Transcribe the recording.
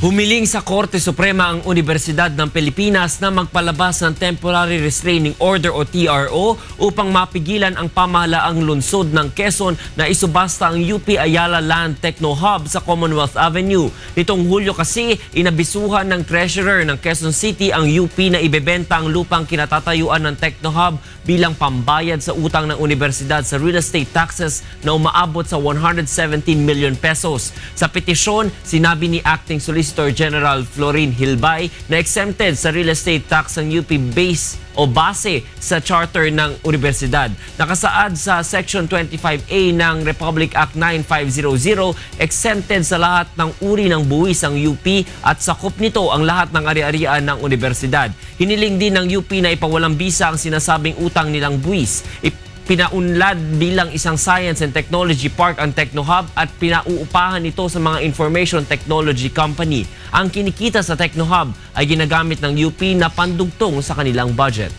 Humiling sa Korte Suprema ang Universidad ng Pilipinas na magpalabas ng Temporary Restraining Order o TRO upang mapigilan ang pamahalaang lungsod ng Quezon na isubasta ang UP Ayala Land Techno Hub sa Commonwealth Avenue. Nitong Hulyo kasi, inabisuhan ng Treasurer ng Quezon City ang UP na ibebenta ang lupang kinatatayuan ng Techno Hub bilang pambayad sa utang ng universidad sa real estate taxes na umaabot sa 117 million pesos. Sa petisyon, sinabi ni Acting Solicitor General Florin Hilbay na exempted sa real estate tax ang UP base o base sa charter ng universidad. Nakasaad sa Section 25A ng Republic Act 9500, exempted sa lahat ng uri ng buwis ang UP at sakop nito ang lahat ng ari-arian ng universidad. Hiniling din ng UP na ipawalang bisa ang sinasabing utang nilang buwis. Ip- pinaunlad bilang isang science and technology park ang TechnoHub at pinauupahan ito sa mga information technology company. Ang kinikita sa TechnoHub ay ginagamit ng UP na pandugtong sa kanilang budget.